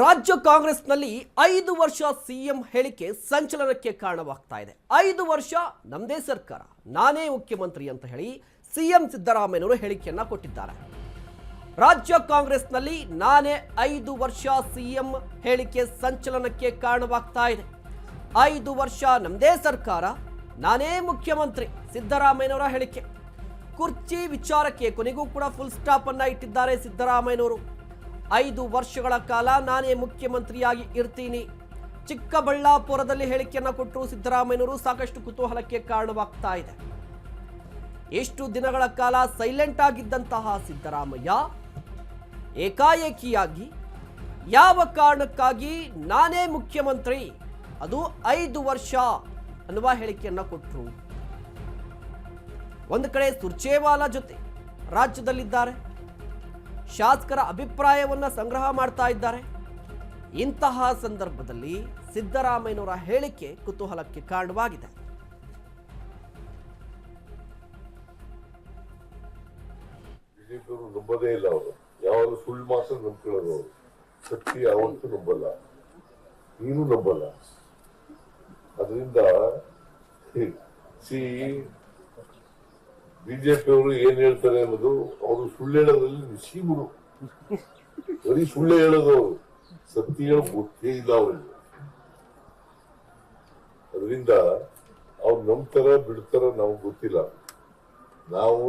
ರಾಜ್ಯ ಕಾಂಗ್ರೆಸ್ನಲ್ಲಿ ಐದು ವರ್ಷ ಸಿಎಂ ಹೇಳಿಕೆ ಸಂಚಲನಕ್ಕೆ ಕಾರಣವಾಗ್ತಾ ಇದೆ. ಐದು ವರ್ಷ ನಮ್ಮದೇ ಸರ್ಕಾರ, ನಾನೇ ಮುಖ್ಯಮಂತ್ರಿ ಅಂತ ಹೇಳಿ ಸಿಎಂ ಸಿದ್ದರಾಮಯ್ಯನವರು ಹೇಳಿಕೆಯನ್ನ ಕೊಟ್ಟಿದ್ದಾರೆ. ರಾಜ್ಯ ಕಾಂಗ್ರೆಸ್ನಲ್ಲಿ ನಾನೇ ಐದು ವರ್ಷ ಸಿಎಂ ಹೇಳಿಕೆ ಸಂಚಲನಕ್ಕೆ ಕಾರಣವಾಗ್ತಾ ಇದೆ. ಐದು ವರ್ಷ ನಮ್ಮದೇ ಸರ್ಕಾರ, ನಾನೇ ಮುಖ್ಯಮಂತ್ರಿ ಸಿದ್ದರಾಮಯ್ಯನವರ ಹೇಳಿಕೆ. ಕುರ್ಚಿ ವಿಚಾರಕ್ಕೆ ಕೊನೆಗೂ ಕೂಡ ಫುಲ್ ಸ್ಟಾಪ್ ಅನ್ನ ಇಟ್ಟಿದ್ದಾರೆ ಸಿದ್ದರಾಮಯ್ಯನವರು. ಐದು ವರ್ಷಗಳ ಕಾಲ ನಾನೇ ಮುಖ್ಯಮಂತ್ರಿಯಾಗಿ ಇರ್ತೀನಿ. ಚಿಕ್ಕಬಳ್ಳಾಪುರದಲ್ಲಿ ಹೇಳಿಕೆಯನ್ನು ಕೊಟ್ಟರು ಸಿದ್ದರಾಮಯ್ಯನವರು. ಸಾಕಷ್ಟು ಕುತೂಹಲಕ್ಕೆ ಕಾರಣವಾಗ್ತಾ ಇದೆ. ಎಷ್ಟು ದಿನಗಳ ಕಾಲ ಸೈಲೆಂಟ್ ಆಗಿದ್ದಂತಹ ಸಿದ್ದರಾಮಯ್ಯ ಏಕಾಏಕಿಯಾಗಿ, ಯಾವ ಕಾರಣಕ್ಕಾಗಿ ನಾನೇ ಮುಖ್ಯಮಂತ್ರಿ, ಅದು ಐದು ವರ್ಷ ಅನ್ನುವ ಹೇಳಿಕೆಯನ್ನ ಕೊಟ್ಟರು ಒಂದು ಕಡೆ ಸುರ್ಜೇವಾಲಾ ಜೊತೆ ರಾಜ್ಯದಲ್ಲಿದ್ದಾರೆ. ಶಾಸಕರ ಅಭಿಪ್ರಾಯವನ್ನ ಸಂಗ್ರಹ ಮಾಡ್ತಾ ಇದ್ದಾರೆ. ಇಂತಹ ಸಂದರ್ಭದಲ್ಲಿ ಸಿದ್ದರಾಮಯ್ಯನವರ ಹೇಳಿಕೆ ಕುತೂಹಲಕ್ಕೆ ಕಾರಣವಾಗಿದೆ. ನಂಬದೇ ಇಲ್ಲ ಅವರು. ಯಾವಾಗಲೂ ಸುಳ್ಳು ಮಾತ್ರ ನಂಬ್ಕೊಳ್ಳೋದು ಅವರು. ಸತ್ಯ ಯಾವತ್ತೂ ನಂಬಲ್ಲ. ನೀನು ನಂಬಲ್ಲ. ಅದರಿಂದ ಸಿ ಬಿಜೆಪಿಯವರು ಏನ್ ಹೇಳ್ತಾರೆ ಅನ್ನೋದು ಅವರು ಸುಳ್ಳು ಹೇಳೋದ್ರಲ್ಲಿ ನಿಶೀಮರು ಬರೀ ಸುಳ್ಳು ಹೇಳೋದು ಅವರು ಸತ್ಯ ಗೊತ್ತೇ ಇಲ್ಲ ಅವರಿಗೆ. ಅದರಿಂದ ಅವ್ರು ನಂಬ್ತಾರ ಬಿಡ್ತಾರ ನಮ್ಗೆ ಗೊತ್ತಿಲ್ಲ. ನಾವು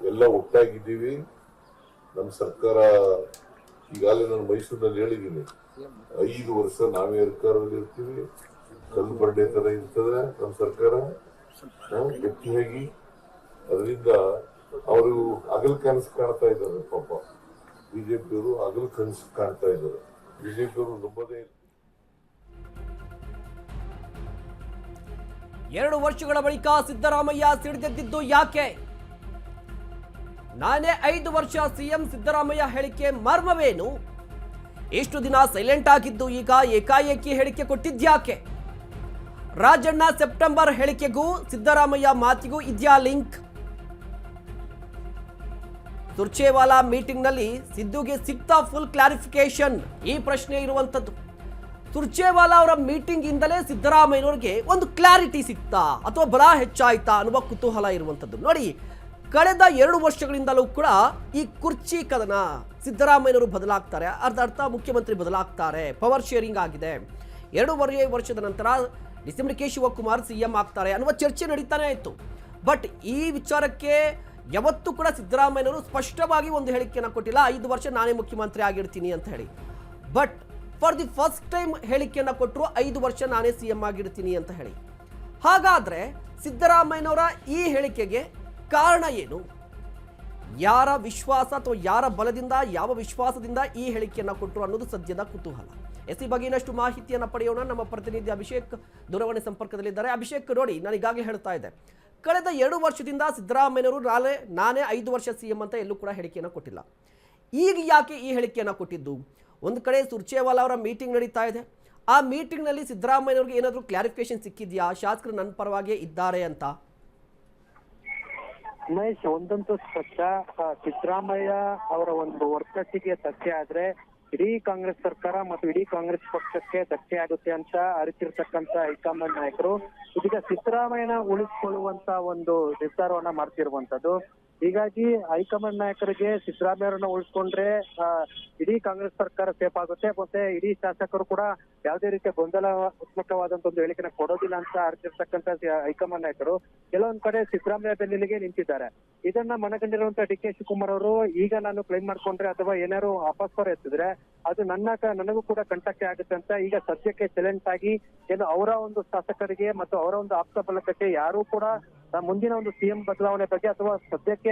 ಎಲ್ಲ ಒಟ್ಟಾಗಿದ್ದೀವಿ. ನಮ್ಮ ಸರ್ಕಾರ ಈಗಾಗಲೇ ನಾನು ಮೈಸೂರಿನಲ್ಲಿ ಹೇಳಿದ್ದೀನಿ. ಐದು ವರ್ಷ ನಾವೇ ಸರ್ಕಾರದಲ್ಲಿ ಇರ್ತೀವಿ ಕಲ್ಲು ಬಂಡೆ ತರ ಇರ್ತದೆ ನಮ್ಮ ಸರ್ಕಾರ. ಗಟ್ಟಿಯಾಗಿ ಅದರಿಂದ ಅವರು ಹಗಲ್ ಕನಸು ಕಾಣ್ತಾ ಇದ್ದಾರೆ, ಪಾಪ. ಬಿಜೆಪಿಯವರು ಹಗಲ್ ಕನಸು ಕಾಣ್ತಾ ಇದ್ದಾರೆ. ಬಿಜೆಪಿಯವರು ನಂಬದೇ ಎರಡು ವರ್ಷಗಳ ಬಳಿಕ ಸಿದ್ದರಾಮಯ್ಯ ಸಿಡಿದೆದ್ದಿದ್ದು ಯಾಕೆ? ನಾನೇ ಐದು ವರ್ಷ ಸಿಎಂ ಸಿದ್ದರಾಮಯ್ಯ ಹೇಳಿಕೆ ಮರ್ಮವೇನು? ಇಷ್ಟು ದಿನ ಸೈಲೆಂಟ್ ಆಗಿದ್ದು ಈಗ ಏಕಾಏಕಿ ಹೇಳಿಕೆ ಕೊಟ್ಟಿದ್ಯಾಕೆ ರಾಜಣ್ಣ ಸೆಪ್ಟೆಂಬರ್ ಹೇಳಿಕೆಗೂ ಸಿದ್ದರಾಮಯ್ಯ ಮಾತಿಗೂ ಇದ್ಯಾ ಲಿಂಕ್? ಸುರ್ಚೇವಾಲಾ ಮೀಟಿಂಗ್ನಲ್ಲಿ ಸಿದ್ದುಗೆ ಸಿಗ್ತಾ ಫುಲ್ ಕ್ಲಾರಿಫಿಕೇಶನ್ ಈ ಪ್ರಶ್ನೆ ಇರುವಂಥದ್ದು ಸುರ್ಜೇವಾಲಾ ಅವರ ಮೀಟಿಂಗ್ ಇಂದಲೇ ಸಿದ್ದರಾಮಯ್ಯನವರಿಗೆ ಒಂದು ಕ್ಲಾರಿಟಿ ಸಿಕ್ತಾ ಅಥವಾ ಬಲ ಹೆಚ್ಚಾಯ್ತಾ ಅನ್ನುವ ಕುತೂಹಲ ಇರುವಂಥದ್ದು ನೋಡಿ, ಕಳೆದ ಎರಡು ವರ್ಷಗಳಿಂದಲೂ ಕೂಡ ಈ ಕುರ್ಚಿ ಕದನ ಸಿದ್ದರಾಮಯ್ಯನವರು ಬದಲಾಗ್ತಾರೆ. ಅರ್ಧ ಅರ್ಥ, ಮುಖ್ಯಮಂತ್ರಿ ಬದಲಾಗ್ತಾರೆ. ಪವರ್ ಶೇರಿಂಗ್ ಆಗಿದೆ. ಎರಡೂವರೆ ವರ್ಷದ ನಂತರ December K Shivakumar C M ಆಗ್ತಾರೆ ಅನ್ನುವ ಚರ್ಚೆ ನಡೀತಾನೆ ಇತ್ತು ಬಟ್ ಈ ವಿಚಾರಕ್ಕೆ ಯಾವತ್ತೂ ಕೂಡ ಸಿದ್ದರಾಮಯ್ಯನವರು ಸ್ಪಷ್ಟವಾಗಿ ಒಂದು ಹೇಳಿಕೆಯನ್ನು ಕೊಟ್ಟಿಲ್ಲ. ಐದು ವರ್ಷ ನಾನೇ ಮುಖ್ಯಮಂತ್ರಿ ಆಗಿರ್ತೀನಿ ಅಂತ ಹೇಳಿ. But for the first time ಹೇಳಿಕೆಯನ್ನು ಕೊಟ್ಟರು ಐದು ವರ್ಷ ನಾನೇ ಸಿ ಎಂ ಆಗಿರ್ತೀನಿ ಅಂತ ಹೇಳಿ. ಹಾಗಾದರೆ ಸಿದ್ದರಾಮಯ್ಯನವರ ಈ ಹೇಳಿಕೆಗೆ ಕಾರಣ ಏನು? ಯಾರ ವಿಶ್ವಾಸ ಅಥವಾ ಯಾರ ಬಲದಿಂದ, ಯಾವ ವಿಶ್ವಾಸದಿಂದ ಈ ಹೇಳಿಕೆಯನ್ನು ಕೊಟ್ಟರು ಅನ್ನೋದು ಸದ್ಯದ ಕುತೂಹಲ. ಎಸ್ ಈ ಬಗ್ಗೆ ಮಾಹಿತಿಯನ್ನು ಪಡೆಯೋಣ. ನಮ್ಮ ಪ್ರತಿನಿಧಿ ಅಭಿಷೇಕ್ ದೂರವಾಣಿ ಸಂಪರ್ಕದಲ್ಲಿದ್ದಾರೆ. ಅಭಿಷೇಕ್, ನೋಡಿ, ನಾನು ಈಗಾಗಲೇ ಹೇಳ್ತಾ ಇದ್ದೆ. ಕಳೆದ ಎರಡು ವರ್ಷದಿಂದ ಸಿದ್ದರಾಮಯ್ಯನವರು ನಾಳೆ, ನಾನೇ ಐದು ವರ್ಷ ಸಿ ಎಂ ಅಂತ ಎಲ್ಲೂ ಕೂಡ ಹೇಳಿಕೆಯನ್ನು ಕೊಟ್ಟಿಲ್ಲ. ಈಗ ಯಾಕೆ ಈ ಹೇಳಿಕೆಯನ್ನು ಕೊಟ್ಟಿದ್ದು? ಒಂದು ಕಡೆ ಸುರ್ಚೇವಾಲಾ ಅವರ ಮೀಟಿಂಗ್ ನಡೀತಾ ಇದೆ. ಆ ಮೀಟಿಂಗ್ನಲ್ಲಿ ಸಿದ್ದರಾಮಯ್ಯನವ್ರಿಗೆ ಏನಾದರೂ ಕ್ಲಾರಿಫಿಕೇಶನ್ ಸಿಕ್ಕಿದೆಯಾ? ಶಾಸಕರು ನನ್ನ ಪರವಾಗಿಯೇ ಇದ್ದಾರೆ ಅಂತ. ಮಹೇಶ್, ಒಂದಂತೂ ಸ್ಪಷ್ಟ. ಸಿದ್ದರಾಮಯ್ಯ ಅವರ ಒಂದು ವರ್ತಸಿಗೆ ಸತ್ಯ ಆದ್ರೆ ಇಡೀ ಕಾಂಗ್ರೆಸ್ ಸರ್ಕಾರ ಮತ್ತು ಇಡೀ ಕಾಂಗ್ರೆಸ್ ಪಕ್ಷಕ್ಕೆ ಧಕ್ಕೆ ಆಗುತ್ತೆ ಅಂತ ಅರಿತಿರ್ತಕ್ಕಂತ ಹೈಕಮಾಂಡ್ ನಾಯಕರು ಇದೀಗ ಸಿದ್ದರಾಮಯ್ಯನ ಉಳಿಸಿಕೊಳ್ಳುವಂತ ಒಂದು ನಿರ್ಧಾರವನ್ನ ಮಾಡ್ತಿರುವಂತದ್ದು. ಹೀಗಾಗಿ ಹೈಕಮಾಂಡ್ ನಾಯಕರಿಗೆ ಸಿದ್ದರಾಮಯ್ಯರನ್ನ ಉಳಿಸ್ಕೊಂಡ್ರೆ ಆ, ಇಡೀ ಕಾಂಗ್ರೆಸ್ ಸರ್ಕಾರ ಸೇಫ್ ಆಗುತ್ತೆ. ಮತ್ತೆ ಇಡೀ ಶಾಸಕರು ಕೂಡ ಯಾವುದೇ ರೀತಿಯ ಗೊಂದಲಾತ್ಮಕವಾದಂತ ಒಂದು ಹೇಳಿಕೆನ ಕೊಡೋದಿಲ್ಲ ಅಂತ ಅರ್ಜಿರ್ತಕ್ಕಂತ ಹೈಕಮಾಂಡ್ ನಾಯಕರು. ಕೆಲವೊಂದ್ ಕಡೆ ಸಿದ್ದರಾಮಯ್ಯ ಬೆನ್ನಿಗೆ ನಿಂತಿದ್ದಾರೆ. ಇದನ್ನ ಮನಗಂಡಿರುವಂತ ಡಿ ಕೆ ಶಿವಕುಮಾರ್ ಅವರು ಈಗ ನಾನು ಕ್ಲೈಮ್ ಮಾಡ್ಕೊಂಡ್ರೆ ಅಥವಾ ಏನಾದ್ರು ಅಪಸ್ವರ ಎತ್ತಿದ್ರೆ ಅದು ನನ್ನ ನನಗೂ ಕೂಡ ಕಂಟಕ್ಕೆ ಆಗುತ್ತೆ ಅಂತ ಈಗ ಸದ್ಯಕ್ಕೆ ಸೈಲೆಂಟ್ ಆಗಿ ಏನು ಅವರ ಒಂದು ಶಾಸಕರಿಗೆ ಮತ್ತು ಅವರ ಒಂದು ಆಪ್ತ ಫಲಕಕ್ಕೆ ಯಾರು ಕೂಡ ಮುಂದಿನ ಒಂದು ಸಿಎಂ ಬದಲಾವಣೆ ಬಗ್ಗೆ ಅಥವಾ ಸದ್ಯಕ್ಕೆ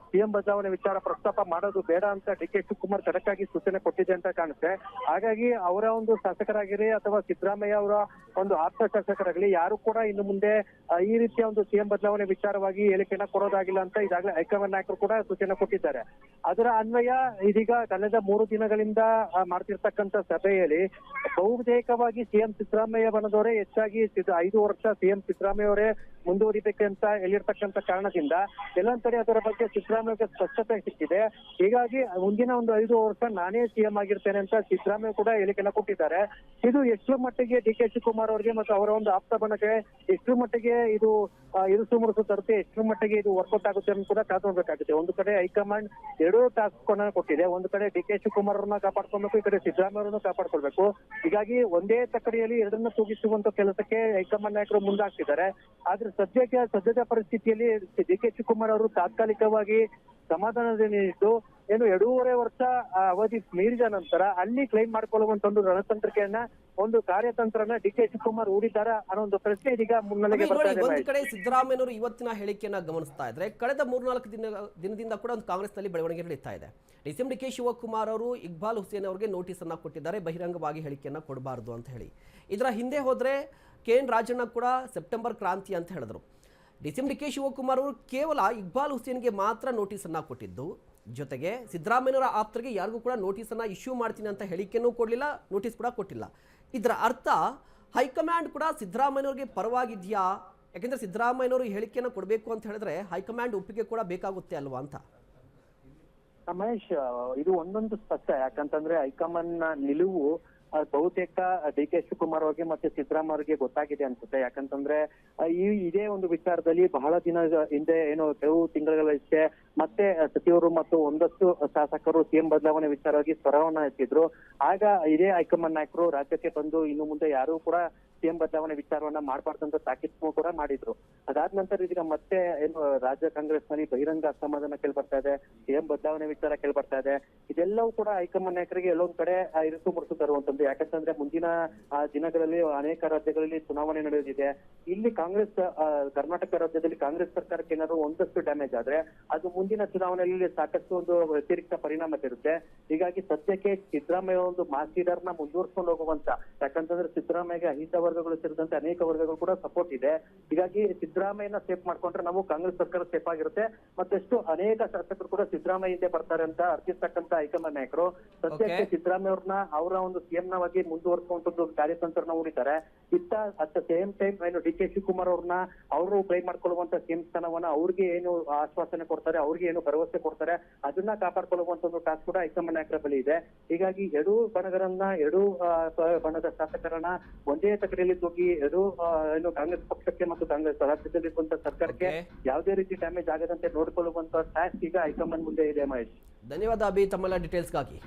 ಸಿಎಂ ಬದಲಾವಣೆ ವಿಚಾರ ಪ್ರಸ್ತಾಪ ಮಾಡೋದು ಬೇಡ ಅಂತ ಡಿ ಕೆ ಶಿವಕುಮಾರ್ ಖಡಕ್ಕಾಗಿ ಸೂಚನೆ ಕೊಟ್ಟಿದೆ ಅಂತ ಕಾಣುತ್ತೆ. ಹಾಗಾಗಿ ಅವರ ಒಂದು ಶಾಸಕರಾಗಿರಿ ಅಥವಾ ಸಿದ್ದರಾಮಯ್ಯ ಅವರ ಒಂದು ಆಪ್ತ ಶಾಸಕರಾಗಲಿ, ಯಾರು ಕೂಡ ಇನ್ನು ಮುಂದೆ ಈ ರೀತಿಯ ಒಂದು ಸಿಎಂ ಬದಲಾವಣೆ ವಿಚಾರವಾಗಿ ಹೇಳಿಕೆಯನ್ನ ಕೊಡೋದಾಗಿಲ್ಲ ಅಂತ ಈಗಾಗಲೇ ಹೈಕಮಾಂಡ್ ನಾಯಕರು ಕೂಡ ಸೂಚನೆ ಕೊಟ್ಟಿದ್ದಾರೆ. ಅದರ ಅನ್ವಯ ಇದೀಗ ಕಳೆದ ಮೂರು ದಿನಗಳಿಂದ ಮಾಡ್ತಿರ್ತಕ್ಕಂಥ ಸಭೆಯಲ್ಲಿ ಬಹುತೇಕವಾಗಿ ಸಿಎಂ ಸಿದ್ದರಾಮಯ್ಯ ಬಣದವರೇ ಹೆಚ್ಚಾಗಿ ಐದು ವರ್ಷ ಸಿಎಂ ಸಿದ್ದರಾಮಯ್ಯ ಅವರೇ ಮುಂದುವರಿಬೇಕಂತ ಹೇಳಿರ್ತಕ್ಕಂಥ ಕಾರಣದಿಂದ ಎಲ್ಲೊಂದ್ ಅದರ ಬಗ್ಗೆ ಸಿದ್ದರಾಮಯ್ಯ ಸಿದ್ದರಾಮಯ್ಯಗೆ ಸ್ಪಷ್ಟತೆ ಸಿಕ್ಕಿದೆ. ಹೀಗಾಗಿ ಮುಂದಿನ ಒಂದು ಐದು ವರ್ಷ ನಾನೇ ಸಿಎಂ ಆಗಿರ್ತೇನೆ ಅಂತ ಸಿದ್ದರಾಮಯ್ಯ ಕೂಡ ಹೇಳಿಕೆಲ್ಲ ಕೊಟ್ಟಿದ್ದಾರೆ. ಇದು ಎಷ್ಟು ಮಟ್ಟಿಗೆ ಡಿ ಕೆ ಶಿವಕುಮಾರ್ ಅವರಿಗೆ ಮತ್ತು ಅವರ ಒಂದು ಆಪ್ತ ಬಣಕ್ಕೆ ಎಷ್ಟು ಮಟ್ಟಿಗೆ ಇದು ಇರುಸು ಮುರುಸು ತರುತ್ತೆ ಎಷ್ಟು ಮಟ್ಟಿಗೆ ಇದು ವರ್ಕೌಟ್ ಆಗುತ್ತೆ ಅಂತ ಕೂಡ ಕಾದು ನೋಡ್ಬೇಕಾಗುತ್ತೆ ಒಂದು ಕಡೆ ಹೈಕಮಾಂಡ್ ಎರಡೂ ಟಾಸ್ಕ್ ಕೊಟ್ಟಿದೆ. ಒಂದು ಕಡೆ ಡಿ ಕೆ ಶಿವಕುಮಾರ್ ಅವ್ರನ್ನ ಕಾಪಾಡ್ಕೊಳ್ಬೇಕು, ಈ ಕಡೆ ಸಿದ್ದರಾಮಯ್ಯ ಅವರನ್ನು ಕಾಪಾಡ್ಕೊಳ್ಬೇಕು. ಹೀಗಾಗಿ ಒಂದೇ ತಕ್ಕಡಿಯಲ್ಲಿ ಎರಡನ್ನ ತೂಗಿಸುವಂತ ಕೆಲಸಕ್ಕೆ ಹೈಕಮಾಂಡ್ ನಾಯಕರು ಮುಂದಾಗ್ತಿದ್ದಾರೆ. ಆದ್ರೆ ಸದ್ಯಕ್ಕೆ, ಸದ್ಯದ ಪರಿಸ್ಥಿತಿಯಲ್ಲಿ ಡಿ ಕೆ ಶಿವಕುಮಾರ್ ಅವರು ತಾತ್ಕಾಲಿಕವಾಗಿ ಸಮಾಧಾನದಲ್ಲಿದ್ದು ಏನು ಎರಡೂವರೆ ವರ್ಷ ಅವಧಿ ಮೀರಿದ ನಂತರ ಅಲ್ಲಿ ಕ್ಲೈಮ್ ಮಾಡ್ಕೊಳ್ಳುವಂತ ಒಂದು ರಣತಂತ್ರಿಕೆಯನ್ನ ಒಂದು ಕಾರ್ಯತಂತ್ರನ ಡಿ ಕೆ ಶಿವಕುಮಾರ್ ಹೂಡಿದ್ದಾರ ಅನ್ನೋ ಒಂದು ಪ್ರಶ್ನೆ ಇದೀಗ ಮುನ್ನೆಲೆಗೆ ಒಂದು ಕಡೆ ಸಿದ್ದರಾಮಯ್ಯನವರು ಇವತ್ತಿನ ಹೇಳಿಕೆಯನ್ನ ಗಮನಿಸ್ತಾ ಇದ್ರೆ ಕಳೆದ ಮೂರ್ನಾಲ್ಕು ದಿನ ದಿನದಿಂದ ಕೂಡ ಒಂದು ಕಾಂಗ್ರೆಸ್ನಲ್ಲಿ ಬೆಳವಣಿಗೆ ನಡೀತಾ ಇದೆ. D CM D K Shivakumar ಅವರು ಇಕ್ಬಾಲ್ ಹುಸೇನ್ ಅವರಿಗೆ ನೋಟಿಸ್ ಅನ್ನ ಕೊಟ್ಟಿದ್ದಾರೆ ಬಹಿರಂಗವಾಗಿ ಹೇಳಿಕೆಯನ್ನ ಕೊಡಬಾರದು ಅಂತ ಹೇಳಿ. ಇದರ ಹಿಂದೆ ಹೋದ್ರೆ ಕೆ ಎನ್ ರಾಜಣ್ಣ ಕೂಡ ಸೆಪ್ಟೆಂಬರ್ ಕ್ರಾಂತಿ ಅಂತ ಹೇಳಿದ್ರು. D C M D K Shivakumar ಅವರು ಕೇವಲ ಇಕ್ಬಾಲ್ ಹುಸೇನ್ಗೆ ಮಾತ್ರ ನೋಟಿಸನ್ನು ಕೊಟ್ಟಿದ್ದು. ಜೊತೆಗೆ ಸಿದ್ದರಾಮಯ್ಯನವರ ಆಪ್ತರಿಗೆ ಯಾರಿಗೂ ಕೂಡ ನೋಟಿಸನ್ನು ಇಶ್ಯೂ ಮಾಡ್ತೀನಿ ಅಂತ ಹೇಳಿಕೆನೂ ಕೊಡಲಿಲ್ಲ, ನೋಟಿಸ್ ಕೂಡ ಕೊಟ್ಟಿಲ್ಲ. ಇದರ ಅರ್ಥ ಹೈಕಮಾಂಡ್ ಕೂಡ ಸಿದ್ದರಾಮಯ್ಯನವ್ರಿಗೆ ಪರವಾಗಿದೆಯಾ? ಯಾಕೆಂದರೆ ಸಿದ್ದರಾಮಯ್ಯನವರು ಹೇಳಿಕೆಯನ್ನು ಕೊಡಬೇಕು ಅಂತ ಹೇಳಿದ್ರೆ ಹೈಕಮಾಂಡ್ ಒಪ್ಪಿಗೆ ಕೂಡ ಬೇಕಾಗುತ್ತೆ ಅಲ್ವಾ ಅಂತ? ಮಹೇಶ್ ಇದು ಒಂದೊಂದು ಸ್ಪಷ್ಟ. ಯಾಕಂತಂದ್ರೆ ಹೈಕಮಾಂಡ್ನ ನಿಲುವು ಬಹುತೇಕ ಡಿ ಕೆ ಶಿವಕುಮಾರ್ ಅವರಿಗೆ ಮತ್ತೆ ಸಿದ್ದರಾಮಯ್ಯ ಅವರಿಗೆ ಗೊತ್ತಾಗಿದೆ ಅನ್ಸುತ್ತೆ. ಯಾಕಂತಂದ್ರೆ ಈ, ಇದೇ ಒಂದು ವಿಚಾರದಲ್ಲಿ ಬಹಳ ದಿನ ಹಿಂದೆ ಏನು, ಕೆಲವು ತಿಂಗಳ ಹಿಂದೆ ಮತ್ತೆ ಸಚಿವರು ಮತ್ತು ಒಂದಷ್ಟು ಶಾಸಕರು ಸಿಎಂ ಬದಲಾವಣೆ ವಿಚಾರವಾಗಿ ಸ್ವರವನ್ನ ಎತ್ತಿದ್ರು. ಆಗ ಇದೇ ಹೈಕಮಾಂಡ್ ನಾಯಕರು ರಾಜ್ಯಕ್ಕೆ ಬಂದು ಇನ್ನು ಮುಂದೆ ಯಾರು ಕೂಡ ಸಿಎಂ ಬದಲಾವಣೆ ವಿಚಾರವನ್ನ ಮಾಡಬಾರ್ದು ಅಂತ ತಾಕೀತು ಕೂಡ ಮಾಡಿದ್ರು. ಅದಾದ ನಂತರ ಇದೀಗ ಮತ್ತೆ ಏನು ರಾಜ್ಯ ಕಾಂಗ್ರೆಸ್ನಲ್ಲಿ ಬಹಿರಂಗ ಅಸಮಾಧಾನ ಕೇಳ್ಬರ್ತಾ ಇದೆ, ಸಿಎಂ ಬದಲಾವಣೆ ವಿಚಾರ ಕೇಳ್ಬರ್ತಾ ಇದೆ. ಇದೆಲ್ಲವೂ ಕೂಡ ಹೈಕಮಾಂಡ್ ನಾಯಕರಿಗೆ ಎಲ್ಲೊಂದ್ ಕಡೆ ಇರಿಸು ಮುರುಸು ತರುವಂತದ್ದು. ಯಾಕಂತಂದ್ರೆ ಮುಂದಿನ ದಿನಗಳಲ್ಲಿ ಅನೇಕ ರಾಜ್ಯಗಳಲ್ಲಿ ಚುನಾವಣೆ ನಡೆಯುತ್ತಿದೆ ಇಲ್ಲಿ ಕಾಂಗ್ರೆಸ್ ಕರ್ನಾಟಕ ರಾಜ್ಯದಲ್ಲಿ ಕಾಂಗ್ರೆಸ್ ಸರ್ಕಾರಕ್ಕೆ ಏನಾದ್ರು ಒಂದಷ್ಟು ಡ್ಯಾಮೇಜ್ ಆದ್ರೆ, ಅದು ಮುಂದಿನ ಚುನಾವಣೆಯಲ್ಲಿ ಸಾಕಷ್ಟು ಒಂದು ವ್ಯತಿರಿಕ್ತ ಪರಿಣಾಮ ಬೀರುತ್ತೆ. ಹೀಗಾಗಿ ಸದ್ಯಕ್ಕೆ ಸಿದ್ದರಾಮಯ್ಯ ಒಂದು ಮಾಸ್ ಲೀಡರ್ನ ಮುಂದುವರ್ಸ್ಕೊಂಡು ಹೋಗುವಂತ ಯಾಕಂತಂದ್ರೆ ಸಿದ್ದರಾಮಯ್ಯಗೆ ಅಹಿತ ವರ್ಗಗಳು ಸೇರಿದಂತೆ ಅನೇಕ ವರ್ಗಗಳು ಕೂಡ ಸಪೋರ್ಟ್ ಇದೆ. ಹೀಗಾಗಿ ಸಿದ್ದರಾಮಯ್ಯನ ಸೇಫ್ ಮಾಡ್ಕೊಂಡ್ರೆ ನಾವು ಕಾಂಗ್ರೆಸ್ ಸರ್ಕಾರ ಸೇಫ್ ಆಗಿರುತ್ತೆ. ಮತ್ತೆಷ್ಟು ಅನೇಕ ಶಾಸಕರು ಕೂಡ ಸಿದ್ದರಾಮಯ್ಯ ಹಿಂದೆ ಬರ್ತಾರೆ ಅಂತ ಅರ್ಥಿಸ್ತಕ್ಕಂತ ಹೈಕಮಾಂಡ್ ನಾಯಕರು. ಸದ್ಯಕ್ಕೆ ಸಿದ್ದರಾಮಯ್ಯವ್ರನ್ನ ಸಿದ್ದರಾಮಯ್ಯ ಅವ್ರನ್ನ ಅವರ ಒಂದು ಸಿಎಂ ನವಾಗಿ ಮುಂದುವರ್ಸುವಂತದ್ದು ಕಾರ್ಯತಂತ್ರನ ಹೂಡಿದ್ದಾರೆ. ಇತ್ತ ಅಟ್ ದ ಸೇಮ್ ಟೈಮ್ ಏನು ಡಿ ಕೆ ಶಿವಕುಮಾರ್ ಅವ್ರನ್ನ ಅವರು ಟ್ರೈ ಮಾಡ್ಕೊಳ್ಳುವಂತ ಸಿಎಂ ಸ್ಥಾನವನ್ನ ಅವ್ರಿಗೆ ಏನು ಆಶ್ವಾಸನೆ ಕೊಡ್ತಾರೆ ಅವ್ರಿಗೆ ಏನು ಭರವಸೆ ಕೊಡ್ತಾರೆ ಅದನ್ನ ಕಾಪಾಡ್ಕೊಳ್ಳುವಂತ ಒಂದು ಟಾಸ್ಕ್ ಕೂಡ ಹೈಕಮಾಂಡ್ ನಾಯಕರ ಇದೆ. ಹೀಗಾಗಿ ಎರಡೂ ಬಣಗಳನ್ನ ಎರಡೂ ಬಣದ ಶಾಸಕರನ್ನ ಒಂದೇ ತಕಡೆಯಲ್ಲಿ ತೂಗಿ ಎರಡೂ ಏನು ಕಾಂಗ್ರೆಸ್ ಪಕ್ಷಕ್ಕೆ ಮತ್ತು ಕಾಂಗ್ರೆಸ್ ರಾಜ್ಯದಲ್ಲಿರುವಂತ ಸರ್ಕಾರಕ್ಕೆ ಯಾವುದೇ ರೀತಿ ಡ್ಯಾಮೇಜ್ ಆಗದಂತೆ ನೋಡಿಕೊಳ್ಳುವಂತ ಟಾಸ್ಕ್ ಈಗ ಹೈಕಮಾಂಡ್ ಮುಂದೆ ಇದೆ ಮಹೇಶ್. ಧನ್ಯವಾದ ಅಭಿ ತಮ್ಮೆಲ್ಲ ಡೀಟೇಲ್ಸ್ಗಾಗಿ